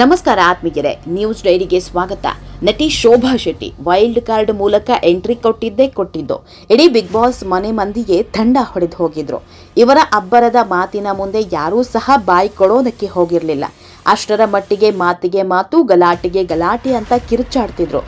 ನಮಸ್ಕಾರ ಆತ್ಮೀಯರೇ, ನ್ಯೂಸ್ ಡೈರಿಗೆ ಸ್ವಾಗತ. ನಟಿ ಶೋಭಾ ಶೆಟ್ಟಿ ವೈಲ್ಡ್ ಕಾರ್ಡ್ ಮೂಲಕ ಎಂಟ್ರಿ ಕೊಟ್ಟಿದ್ದೇ ಕೊಟ್ಟಿದ್ದು. ಇಡೀ ಬಿಗ್ ಬಾಸ್ ಮನೆ ಮಂದಿಗೆ ತಂಡ ಹೊಡೆದು ಹೋಗಿದ್ರು. ಇವರ ಅಬ್ಬರದ ಮಾತಿನ ಮುಂದೆ ಯಾರೂ ಸಹ ಬಾಯಿ ಕೊಡೋದಕ್ಕೆ ಹೋಗಿರಲಿಲ್ಲ. ಅಷ್ಟರ ಮಟ್ಟಿಗೆ ಮಾತಿಗೆ ಮಾತು, ಗಲಾಟೆಗೆ ಗಲಾಟೆ ಅಂತ ಕಿರುಚಾಡ್ತಿದ್ರು.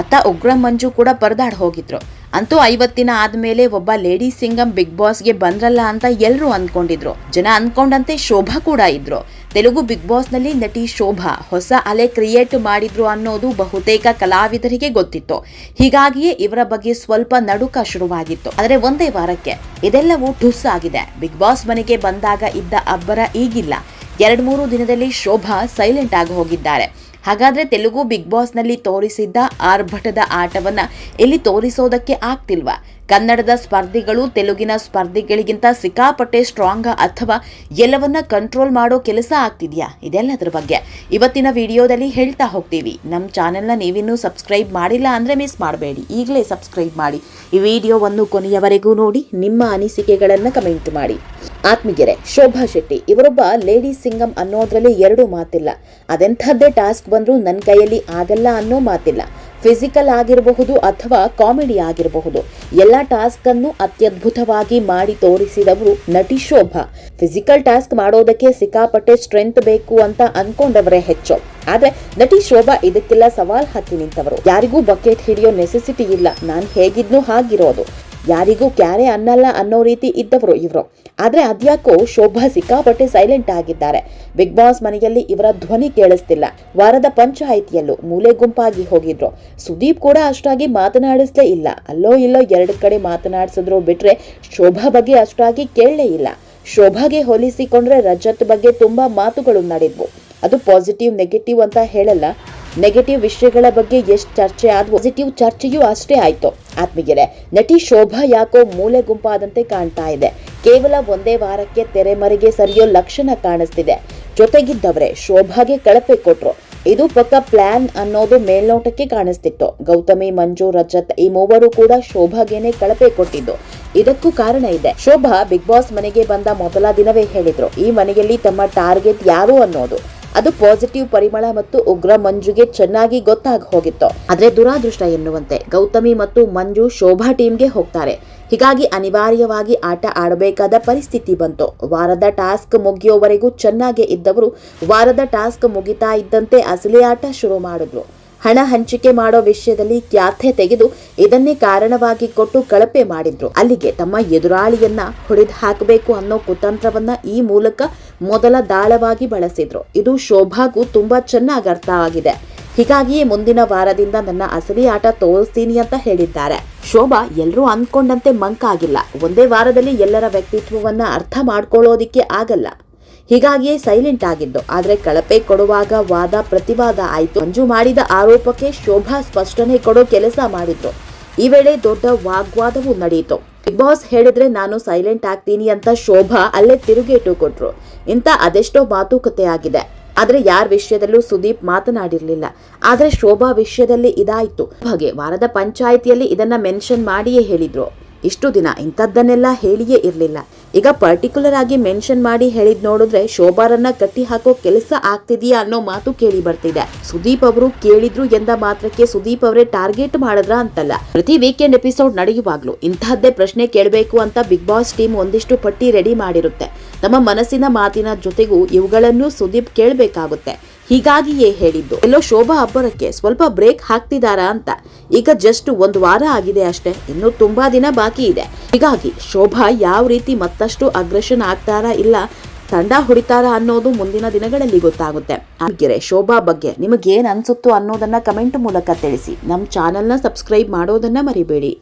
ಅತ್ತ ಉಗ್ರ ಮಂಜು ಕೂಡ ಪರದಾಡ್ ಹೋಗಿದ್ರು. ಅಂತೂ ಐವತ್ತಿನ ಆದ್ಮೇಲೆ ಒಬ್ಬ ಲೇಡಿ ಸಿಂಗಂ ಬಿಗ್ ಬಾಸ್ಗೆ ಬಂದ್ರಲ್ಲ ಅಂತ ಎಲ್ಲರೂ ಅನ್ಕೊಂಡಿದ್ರು. ಜನ ಅನ್ಕೊಂಡಂತೆ ಶೋಭಾ ಕೂಡ ಇದ್ರು. ತೆಲುಗು ಬಿಗ್ ಬಾಸ್ನಲ್ಲಿ ನಟಿ ಶೋಭಾ ಹೊಸ ಅಲೆ ಕ್ರಿಯೇಟ್ ಮಾಡಿದ್ರು ಅನ್ನೋದು ಬಹುತೇಕ ಕಲಾವಿದರಿಗೆ ಗೊತ್ತಿತ್ತು. ಹೀಗಾಗಿಯೇ ಇವರ ಬಗ್ಗೆ ಸ್ವಲ್ಪ ನಡುಕ ಶುರುವಾಗಿತ್ತು. ಆದರೆ ಒಂದೇ ವಾರಕ್ಕೆ ಇದೆಲ್ಲವೂ ಠುಸ್ ಆಗಿದೆ. ಬಿಗ್ ಬಾಸ್ ಮನೆಗೆ ಬಂದಾಗ ಇದ್ದ ಅಬ್ಬರ ಈಗಿಲ್ಲ. ಎರಡು ಮೂರು ದಿನದಲ್ಲಿ ಶೋಭಾ ಸೈಲೆಂಟ್ ಆಗಿ ಹೋಗಿದ್ದಾರೆ. ಹಾಗಾದ್ರೆ ತೆಲುಗು ಬಿಗ್ ಬಾಸ್ನಲ್ಲಿ ತೋರಿಸಿದ್ದ ಆರ್ಭಟದ ಆಟವನ್ನು ಇಲ್ಲಿ ತೋರಿಸೋದಕ್ಕೆ ಆಗ್ತಿಲ್ವಾ? ಕನ್ನಡದ ಸ್ಪರ್ಧಿಗಳು ತೆಲುಗಿನ ಸ್ಪರ್ಧಿಗಳಿಗಿಂತ ಸಿಕ್ಕಾಪಟ್ಟೆ ಸ್ಟ್ರಾಂಗ್ ಅಥವಾ ಎಲ್ಲವನ್ನ ಕಂಟ್ರೋಲ್ ಮಾಡೋ ಕೆಲಸ ಆಗ್ತಿದ್ಯಾ? ಇದೆಲ್ಲದರ ಬಗ್ಗೆ ಇವತ್ತಿನ ವಿಡಿಯೋದಲ್ಲಿ ಹೇಳ್ತಾ ಹೋಗ್ತೀವಿ. ನಮ್ಮ ಚಾನೆಲ್ನ ನೀವಿನ್ನೂ ಸಬ್ಸ್ಕ್ರೈಬ್ ಮಾಡಿಲ್ಲ ಅಂದರೆ ಮಿಸ್ ಮಾಡಬೇಡಿ. ಈಗಲೇ ಸಬ್ಸ್ಕ್ರೈಬ್ ಮಾಡಿ. ಈ ವಿಡಿಯೋವನ್ನು ಕೊನೆಯವರೆಗೂ ನೋಡಿ, ನಿಮ್ಮ ಅನಿಸಿಕೆಗಳನ್ನು ಕಮೆಂಟ್ ಮಾಡಿ. ಆತ್ಮೀಗೆರೆ ಶೋಭಾ ಶೆಟ್ಟಿ, ಇವರೊಬ್ಬ ಲೇಡಿ ಸಿಂಗಮ್ ಅನ್ನೋದ್ರಲ್ಲಿ ಎರಡು ಮಾತಿಲ್ಲ. ಅದೆಂಥದ್ದೇ ಟಾಸ್ಕ್ ಬಂದರೂ ನನ್ನ ಕೈಯಲ್ಲಿ ಆಗಲ್ಲ ಅನ್ನೋ ಮಾತಿಲ್ಲ. ಫಿಸಿಕಲ್ ಆಗಿರಬಹುದು ಅಥವಾ ಕಾಮಿಡಿ ಆಗಿರಬಹುದು. ಎಲ್ಲ ಟಾಸ್ಕ್ ಅನ್ನು ಅತ್ಯದ್ಭುತವಾಗಿ ಮಾಡಿ ತೋರಿಸಿದವರು ನಟಿ ಶೋಭಾ. ಫಿಸಿಕಲ್ ಟಾಸ್ಕ್ ಮಾಡೋದಕ್ಕೆ ಸಿಕ್ಕಾಪಟ್ಟೆ ಸ್ಟ್ರೆಂತ್ ಬೇಕು ಅಂತ ಅನ್ಕೊಂಡವರೇ ಹೆಚ್ಚು. ಆದ್ರೆ ನಟಿ ಶೋಭಾ ಇದಕ್ಕೆಲ್ಲ ಸವಾಲ್ ಹಾಕಿ ನಿಂತವರು. ಯಾರಿಗೂ ಬಕೆಟ್ ಹಿಡಿಯೋ ನೆಸೆಸಿಟಿ ಇಲ್ಲ. ನಾನು ಹೇಗಿದ್ನೂ ಹಾಗಿರೋದು. ಯಾರಿಗೂ ಕ್ಯಾರೆ ಅನ್ನಲ್ಲ ಅನ್ನೋ ರೀತಿ ಇದ್ದವರು ಇವರು. ಆದರೆ ಅದ್ಯಾಕೋ ಶೋಭಾ ಸಿಕ್ಕಾಪಟ್ಟೆ ಸೈಲೆಂಟ್ ಆಗಿದ್ದಾರೆ. ಬಿಗ್ ಬಾಸ್ ಮನೆಯಲ್ಲಿ ಇವರ ಧ್ವನಿ ಕೇಳಿಸ್ತಿಲ್ಲ. ವಾರದ ಪಂಚಾಯಿತಿಯಲ್ಲೂ ಮೂಲೆ ಗುಂಪಾಗಿ ಹೋಗಿದ್ರು. ಸುದೀಪ್ ಕೂಡ ಅಷ್ಟಾಗಿ ಮಾತನಾಡಿಸ್ಲೇ ಇಲ್ಲ. ಅಲ್ಲೋ ಇಲ್ಲೋ ಎರಡು ಕಡೆ ಮಾತನಾಡಿಸಿದ್ರು ಬಿಟ್ರೆ ಶೋಭಾ ಬಗ್ಗೆ ಅಷ್ಟಾಗಿ ಕೇಳಲೇ ಇಲ್ಲ. ಶೋಭಾಗೆ ಹೋಲಿಸಿಕೊಂಡ್ರೆ ರಜತ್ ಬಗ್ಗೆ ತುಂಬಾ ಮಾತುಗಳು ನಡೆದ್ವು. ಅದು ಪಾಸಿಟಿವ್ ನೆಗೆಟಿವ್ ಅಂತ ಹೇಳಲ್ಲ. ನೆಗೆಟಿವ್ ವಿಷಯಗಳ ಬಗ್ಗೆ ಎಷ್ಟು ಚರ್ಚೆ ಆದ್ವು ಪಾಸಿಟಿವ್ ಚರ್ಚೆಯೂ ಅಷ್ಟೇ ಆಯ್ತು. ಆತ್ಮೀಯರೇ, ನಟಿ ಶೋಭಾ ಯಾಕೋ ಮೂಲೆ ಗುಂಪಾದಂತೆ ಕಾಣ್ತಾ ಇದೆ. ಕೇವಲ ಒಂದೇ ವಾರಕ್ಕೆ ತೆರೆಮರೆಗೆ ಸರಿಯೋ ಲಕ್ಷಣ ಕಾಣಿಸ್ತಿದೆ. ಜೊತೆಗಿದ್ದವರೇ, ಶೋಭಾಗೆ ಕಳಪೆ ಕೊಟ್ರು. ಇದು ಪಕ್ಕ ಪ್ಲಾನ್ ಅನ್ನೋದು ಮೇಲ್ನೋಟಕ್ಕೆ ಕಾಣಿಸ್ತಿತ್ತು. ಗೌತಮಿ, ಮಂಜು, ರಜತ್ ಈ ಮೂವರು ಕೂಡ ಶೋಭಾಗೇನೆ ಕಳಪೆ ಕೊಟ್ಟಿದ್ದು. ಇದಕ್ಕೂ ಕಾರಣ ಇದೆ. ಶೋಭಾ ಬಿಗ್ ಬಾಸ್ ಮನೆಗೆ ಬಂದ ಮೊದಲ ದಿನವೇ ಹೇಳಿದ್ರು. ಈ ಮನೆಯಲ್ಲಿ ತಮ್ಮ ಟಾರ್ಗೆಟ್ ಯಾರು ಅನ್ನೋದು. ಅದು ಪಾಸಿಟಿವ್ ಪರಿಮಳ ಮತ್ತು ಉಗ್ರ ಮಂಜುಗೆ ಚೆನ್ನಾಗಿ ಗೊತ್ತಾಗಿ ಹೋಗಿತ್ತು. ಆದ್ರೆ ದುರಾದೃಷ್ಟ ಎನ್ನುವಂತೆ ಗೌತಮಿ ಮತ್ತು ಮಂಜು ಶೋಭಾ ಟೀಮ್ಗೆ ಹೋಗ್ತಾರೆ. ಹೀಗಾಗಿ ಅನಿವಾರ್ಯವಾಗಿ ಆಟ ಆಡಬೇಕಾದ ಪರಿಸ್ಥಿತಿ ಬಂತು. ವಾರದ ಟಾಸ್ಕ್ ಮುಗಿಯೋವರೆಗೂ ಚೆನ್ನಾಗೇ ಇದ್ದವರು ವಾರದ ಟಾಸ್ಕ್ ಮುಗಿತಾ ಇದ್ದಂತೆ ಅಸಲಿ ಆಟ ಶುರು ಮಾಡಿದ್ರು. ಹಣ ಹಂಚಿಕೆ ಮಾಡೋ ವಿಷಯದಲ್ಲಿ ಕ್ಯಾಥೆ ತೆಗೆದು ಇದನ್ನೇ ಕಾರಣವಾಗಿ ಕೊಟ್ಟು ಕಳಪೆ ಮಾಡಿದ್ರು. ಅಲ್ಲಿಗೆ ತಮ್ಮ ಎದುರಾಳಿಯನ್ನ ಹೊಡೆದು ಹಾಕಬೇಕು ಅನ್ನೋ ಕುತಂತ್ರವನ್ನ ಈ ಮೂಲಕ ಮೊದಲ ದಾಳವಾಗಿ ಬಳಸಿದ್ರು. ಇದು ಶೋಭಾಗೂ ತುಂಬಾ ಚೆನ್ನಾಗಿ ಅರ್ಥ ಆಗಿದೆ. ಹೀಗಾಗಿಯೇ ಮುಂದಿನ ವಾರದಿಂದ ನನ್ನ ಅಸಲಿ ಆಟ ತೋರಿಸ್ತೀನಿ ಅಂತ ಹೇಳಿದ್ದಾರೆ. ಶೋಭಾ ಎಲ್ಲರೂ ಅಂದ್ಕೊಂಡಂತೆ ಮಂಕ ಆಗಿಲ್ಲ ಒಂದೇ ವಾರದಲ್ಲಿ ಎಲ್ಲರ ವ್ಯಕ್ತಿತ್ವವನ್ನ ಅರ್ಥ ಮಾಡ್ಕೊಳ್ಳೋದಿಕ್ಕೆ ಆಗಲ್ಲ. ಹೀಗಾಗಿಯೇ ಸೈಲೆಂಟ್ ಆಗಿದ್ದು, ಆದರೆ ಕಳಪೆ ಕೊಡುವಾಗ ವಾದ ಪ್ರತಿವಾದ ಆಯ್ತು. ಮಂಜು ಮಾಡಿದ ಆರೋಪಕ್ಕೆ ಶೋಭಾ ಸ್ಪಷ್ಟನೆ ಕೊಡೋ ಕೆಲಸ ಮಾಡಿತ್ತು ಈ ವೇಳೆ ದೊಡ್ಡ ವಾಗ್ವಾದವೂ ನಡೆಯಿತು. ಬಿಗ್ ಬಾಸ್ ಹೇಳಿದ್ರೆ ನಾನು ಸೈಲೆಂಟ್ ಆಗ್ತೀನಿ ಅಂತ ಶೋಭಾ ಅಲ್ಲೇ ತಿರುಗೇಟು ಕೊಟ್ರು. ಇಂತ ಅದೆಷ್ಟೋ ಮಾತುಕತೆ ಆಗಿದೆ. ಆದ್ರೆ ಯಾರ ವಿಷಯದಲ್ಲೂ ಸುದೀಪ್ ಮಾತನಾಡಿರಲಿಲ್ಲ. ಆದ್ರೆ ಶೋಭಾ ವಿಷಯದಲ್ಲಿ ಇದಾಯ್ತು. ಹಾಗೆ ವಾರದ ಪಂಚಾಯಿತಿಯಲ್ಲಿ ಇದನ್ನ ಮೆನ್ಷನ್ ಮಾಡಿಯೇ ಹೇಳಿದ್ರು. ಇಷ್ಟು ದಿನ ಇಂಥದ್ದನ್ನೆಲ್ಲ ಹೇಳಿಯೇ ಇರಲಿಲ್ಲ. ಈಗ ಪರ್ಟಿಕ್ಯುಲರ್ ಆಗಿ ಮೆನ್ಷನ್ ಮಾಡಿ ಹೇಳಿದ್ ನೋಡಿದ್ರೆ ಶೋಭಾರನ್ನ ಕಟ್ಟಿ ಹಾಕೋ ಕೆಲಸ ಆಗ್ತಿದೆಯಾ ಅನ್ನೋ ಮಾತು ಕೇಳಿ ಬರ್ತಿದೆ. ಸುದೀಪ್ ಅವರು ಕೇಳಿದ್ರು ಎಂದ ಮಾತ್ರಕ್ಕೆ ಸುದೀಪ್ ಅವರೇ ಟಾರ್ಗೆಟ್ ಮಾಡಿದ್ರ ಅಂತಲ್ಲ. ಪ್ರತಿ ವೀಕೆಂಡ್ ಎಪಿಸೋಡ್ ನಡೆಯುವಾಗ್ಲೂ ಇಂತಹದ್ದೇ ಪ್ರಶ್ನೆ ಕೇಳಬೇಕು ಅಂತ ಬಿಗ್ ಬಾಸ್ ಟೀಮ್ ಒಂದಿಷ್ಟು ಪಟ್ಟಿ ರೆಡಿ ಮಾಡಿರುತ್ತೆ. ನಮ್ಮ ಮನಸ್ಸಿನ ಮಾತಿನ ಜೊತೆಗೂ ಇವುಗಳನ್ನು ಸುದೀಪ್ ಕೇಳಬೇಕಾಗುತ್ತೆ. ಹೀಗಾಗಿಯೇ ಹೇಳಿದ್ದು, ಎಲ್ಲೋ ಶೋಭಾ ಅಬ್ಬರಕ್ಕೆ ಸ್ವಲ್ಪ ಬ್ರೇಕ್ ಹಾಕ್ತಿದಾರಾ ಅಂತ. ಈಗ ಜಸ್ಟ್ ಒಂದು ವಾರ ಆಗಿದೆ ಅಷ್ಟೇ. ಇನ್ನು ತುಂಬಾ ದಿನ ಬಾಕಿ ಇದೆ. ಹೀಗಾಗಿ ಶೋಭಾ ಯಾವ ರೀತಿ ಮತ್ತಷ್ಟು ಅಗ್ರೆಷನ್ ಆಗ್ತಾರಾ ಇಲ್ಲ, ತಂಡ ಹೊಡಿತಾರಾ ಅನ್ನೋದು ಮುಂದಿನ ದಿನಗಳಲ್ಲಿ ಗೊತ್ತಾಗುತ್ತೆ. ಹಾಗೆ ಶೋಭಾ ಬಗ್ಗೆ ನಿಮಗೇನ್ ಅನ್ಸುತ್ತೋ ಅನ್ನೋದನ್ನ ಕಮೆಂಟ್ ಮೂಲಕ ತಿಳಿಸಿ. ನಮ್ಮ ಚಾನೆಲ್ನ ಸಬ್ಸ್ಕ್ರೈಬ್ ಮಾಡೋದನ್ನ ಮರಿಬೇಡಿ.